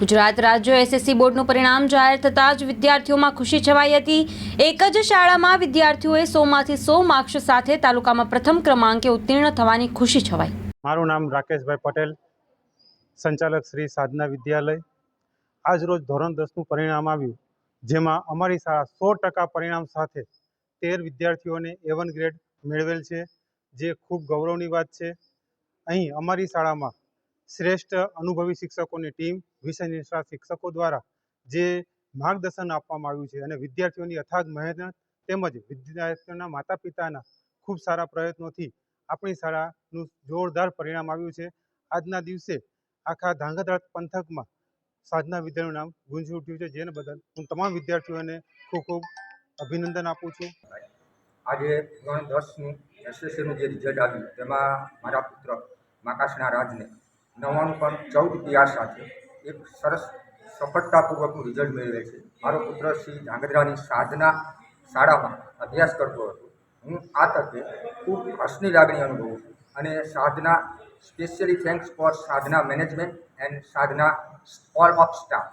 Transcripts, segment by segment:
ગુજરાત રાજ્ય એસએસસી બોર્ડનું પરિણામ જાહેર થતાં જ વિદ્યાર્થીઓમાં ખુશી છવાઈ હતી. એક જ શાળામાં વિદ્યાર્થીઓએ સોમાંથી સો માર્ક્સ સાથે તાલુકામાં પ્રથમ ક્રમાંકે ઉત્તીર્ણ થવાની ખુશી છવાઈ. મારું નામ રાકેશભાઈ પટેલ, સંચાલક શ્રી સાધના વિદ્યાલય. આજ રોજ ધોરણ દસનું પરિણામ આવ્યું, જેમાં અમારી શાળા સો ટકા પરિણામ સાથે તેર વિદ્યાર્થીઓને એવન ગ્રેડ મેળવેલ છે, જે ખૂબ ગૌરવની વાત છે. અહીં અમારી શાળામાં શ્રેષ્ઠ અનુભવી શિક્ષકોની ટીમ, વિષય નિષ્ણાત શિક્ષકો દ્વારા જે માર્ગદર્શન આપવામાં આવ્યું છે અને વિદ્યાર્થીઓની અથાગ મહેનત તેમજ વિદ્યાર્થીઓના માતા પિતાના ખૂબ સારા પ્રયત્નોથી આપણી શાળાનું જોરદાર પરિણામ આવ્યું છે. આજના દિવસે આખા ધાંગધ્રા પંથકમાં સાધના વિદ્યાનું નામ ગુંજી ઉઠ્યું છે. જેને બદલ હું તમામ વિદ્યાર્થીઓને ખૂબ ખૂબ અભિનંદન આપું છું. આજે ધોરણ દસનું, એસએસસીનું જે રિઝલ્ટ આવ્યું, તેમાં મારા પુત્ર માકાશના રાજને નવ્વાણું પોઈન્ટ ચૌદ પીઆર સાથે એક સરસ સફળતાપૂર્વકનું રિઝલ્ટ મેળવે છે. મારો પુત્ર શ્રી ધાંગધ્રાની સાધના શાળામાં અભ્યાસ કરતો હતો. હું આ તકે ખૂબ હર્ષની લાગણી અનુભવું છું અને Sadhana specially thanks for Sadhana management and Sadhana all of staff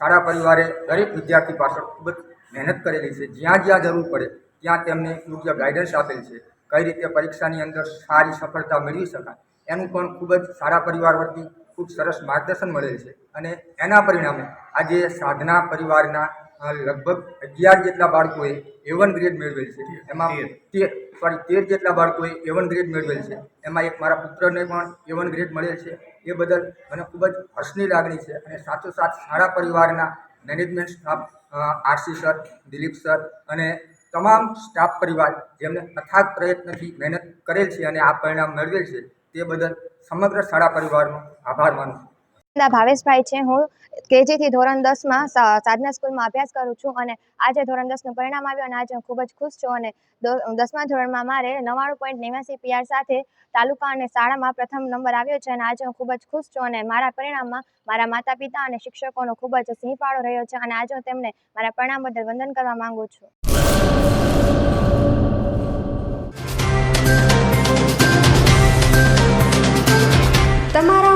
શાળા પરિવારે દરેક વિદ્યાર્થી પાછળ ખૂબ જ મહેનત કરેલી છે. જ્યાં જ્યાં જરૂર પડે, ત્યાં તેમને યોગ્ય ગાઈડન્સ આપેલ છે. કઈ રીતે પરીક્ષાની અંદર સારી સફળતા મેળવી શકાય? એનું પણ ખૂબ જ સારા પરિવાર વતી ખૂબ સરસ માર્ગદર્શન મળેલ છે. અને એના પરિણામે આજે સાધના પરિવારના લગભગ અગિયાર જેટલા બાળકોએ એ વન ગ્રેડ મેળવેલ છે. એમાં તેર. સોરી તેર જેટલા બાળકોએ એ વન ગ્રેડ મેળવેલ છે. એમાં એક મારા પુત્રને પણ એ વન ગ્રેડ મળેલ છે. એ બદલ મને ખૂબ જ હર્ષની લાગણી છે અને સાથોસાથ સારા પરિવારના management staff RC sir Dilip sir અને તમામ સ્ટાફ પરિવાર જેમને અથાગ પ્રયત્નથી મહેનત કરેલ છે અને આ પરિણામ મેળવેલ છે, તે બદલ સમગ્ર શાળા પરિવારનો આભાર માનું છું. ભાવેશભાઈ છે, હું કેજીથી ધોરણ દસમાં સાધના સ્કૂલમાં અભ્યાસ કરું છું અને આજે ધોરણ દસનું પરિણામ આવ્યું અને આજે હું ખૂબ જ ખુશ છું અને દસમા ધોરણમાં મારે નવ્વાણું પોઈન્ટ નેવ્યાસી પીઆર સાથે તાલુકા અને શાળામાં પ્રથમ નંબર આવ્યો છે અને આજે હું ખૂબ જ ખુશ છું અને મારા પરિણામમાં મારા માતા પિતા અને શિક્ષકોનો ખૂબ જ સિંહ ફાળો રહ્યો છે અને આજે હું તેમને મારા પરિણામ બદલ વંદન કરવા માંગુ છું.